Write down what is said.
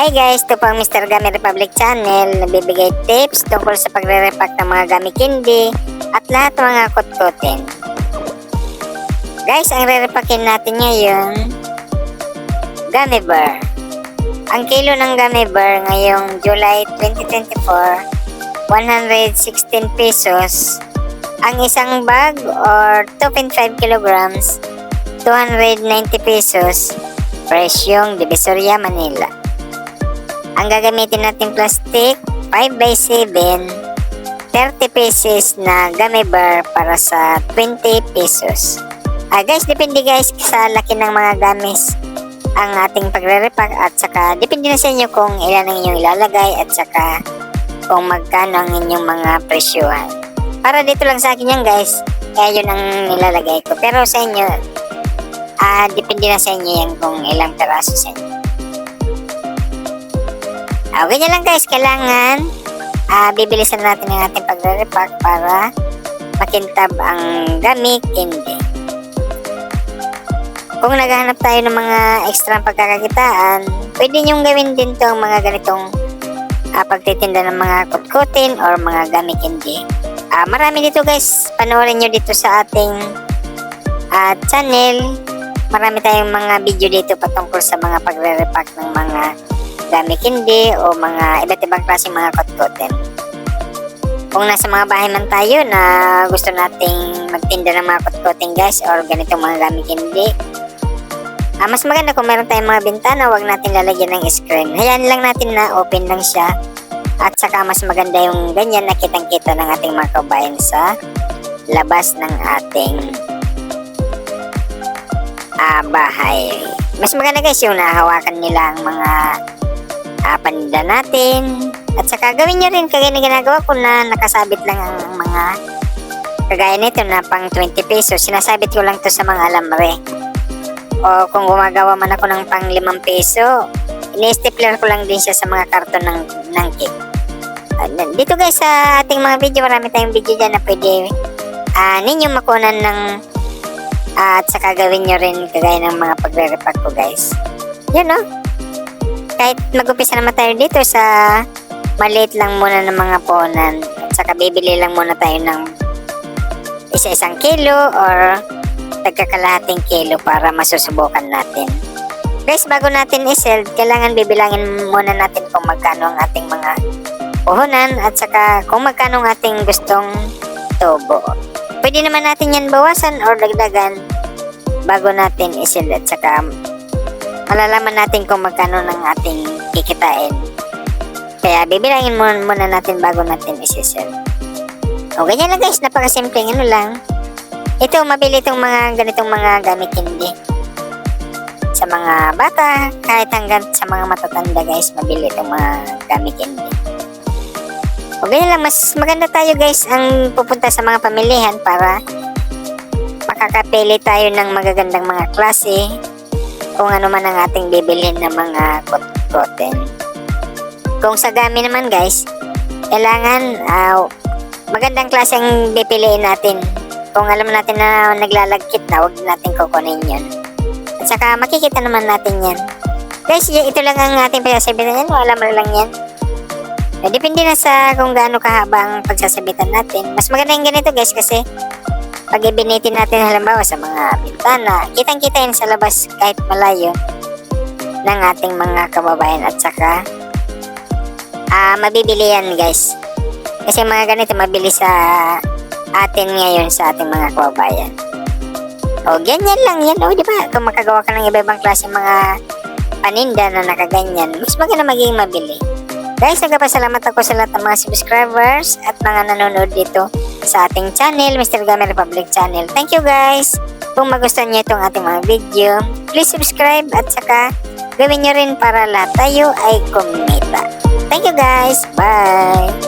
Hi guys, ito po ang Mr. Gami Republic Channel. Nagbibigay tips tungkol sa pagre-repack ng mga gami candy at lahat ng mga kutkutin. Guys, ang re-repackin natin ngayon, gummy bear. Ang kilo ng gummy bear ngayong July 2024, 116 pesos. Ang isang bag or 2.5 kilograms, 290 pesos. Presyong Divisoria, Manila. Ang gagamitin nating plastic, 5x7, 30 pieces na gummy bear para sa 20 pesos. Ah guys, depende guys sa laki ng mga gamis ang ating pagre-repack at saka depende na sa inyo kung ilan ang inyong ilalagay at saka kung magkano ang inyong mga presyuhan. Para dito lang sa akin yan guys, kaya yun ang nilalagay ko. Pero sa inyo, ah depende na sa inyo yan kung ilang peraso sa inyo. Ah, ganyan lang guys, kailangan ah bibilisan natin ang ating pagre-repack para makintab ang gamit hindi. Kung naghahanap tayo ng mga extra pagkakakitaan, pwede niyong gawin din to ang mga ganitong ah, pagtitinda ng mga kutkutin or mga gamit hindi. Ah, marami dito guys, panoorin nyo dito sa ating ah, channel. Marami tayong mga video dito patungkol sa mga pagre-repack ng mga gamit hindi o mga iba't ibang klaseng mga kutkutin. Kung nasa mga bahay man tayo na gusto nating magtinda ng mga kutkutin guys or ganitong mga gamit hindi, Ah, mas maganda kung meron tayong mga bintana, wag natin lalagyan ng screen. Hayaan lang natin na open lang siya. At saka mas maganda yung ganyan na kitang-kita ng ating mga kabayan sa labas ng ating ah, bahay. Mas maganda guys yung nahawakan nila ang mga paninda natin. At saka gawin nyo rin kagaya na ginagawa ko na nakasabit lang ang mga kagaya nito na pang 20 pesos. Sinasabit ko lang to sa mga alambre o kung gumagawa man ako ng pang 5 peso, ini-stapler ko lang din siya sa mga karton ng, ng cake. Dito guys sa ating mga video, marami tayong video dyan na pwede ah ninyo makunan ng ah, at saka gawin nyo rin kagaya ng mga pagre-repack ko guys. Yun no? Kahit mag-upisa naman tayo dito sa maliit lang muna ng mga ponan at saka bibili lang muna tayo ng isa-isang kilo or tagkakalahating kilo para masusubukan natin. Guys, bago natin i-sell, kailangan bibilangin muna natin kung magkano ang ating mga puhunan at saka kung magkano ang ating gustong tubo. Pwede naman natin yan bawasan or dagdagan bago natin i-sell at saka malalaman natin kung magkano ng ating kikitain. Kaya bibilangin muna, muna natin bago natin i-sell. O ganyan lang guys, napakasimpleng ano lang. Ito, mabili itong mga ganitong mga gamit hindi. Sa mga bata, kahit hanggang sa mga matatanda guys, mabili itong mga gamit hindi. O ganyan lang, mas maganda tayo guys ang pupunta sa mga pamilihan para makakapili tayo ng magagandang mga klase kung ano man ang ating bibilhin ng mga kot-koten. Kung sa gami naman guys, kailangan ah, magandang klase ang pipiliin natin kung alam natin na naglalagkit na, huwag natin kukunin yun. At saka makikita naman natin yan. Guys, ito lang ang ating pagsasabitan yan. Wala mo lang yan. Eh, depende na sa kung gaano kahaba ang pagsasabitan natin. Mas maganda yung ganito guys kasi pag ibinitin natin halimbawa sa mga bintana, kitang-kita yan sa labas kahit malayo ng ating mga kababayan at saka ah mabibili yan guys. Kasi mga ganito mabili sa atin ngayon sa ating mga kababayan. O, ganyan lang yan. O, di ba? Kung makagawa ka ng iba-ibang klase mga paninda na nakaganyan, mas maganda magiging mabili. Guys, nagpapasalamat ako sa lahat ng mga subscribers at mga nanonood dito sa ating channel, Mr. Gamer Republic Channel. Thank you guys! Kung magustuhan niyo itong ating mga video, please subscribe at saka gawin niyo rin para lahat tayo ay kumita. Thank you guys! Bye!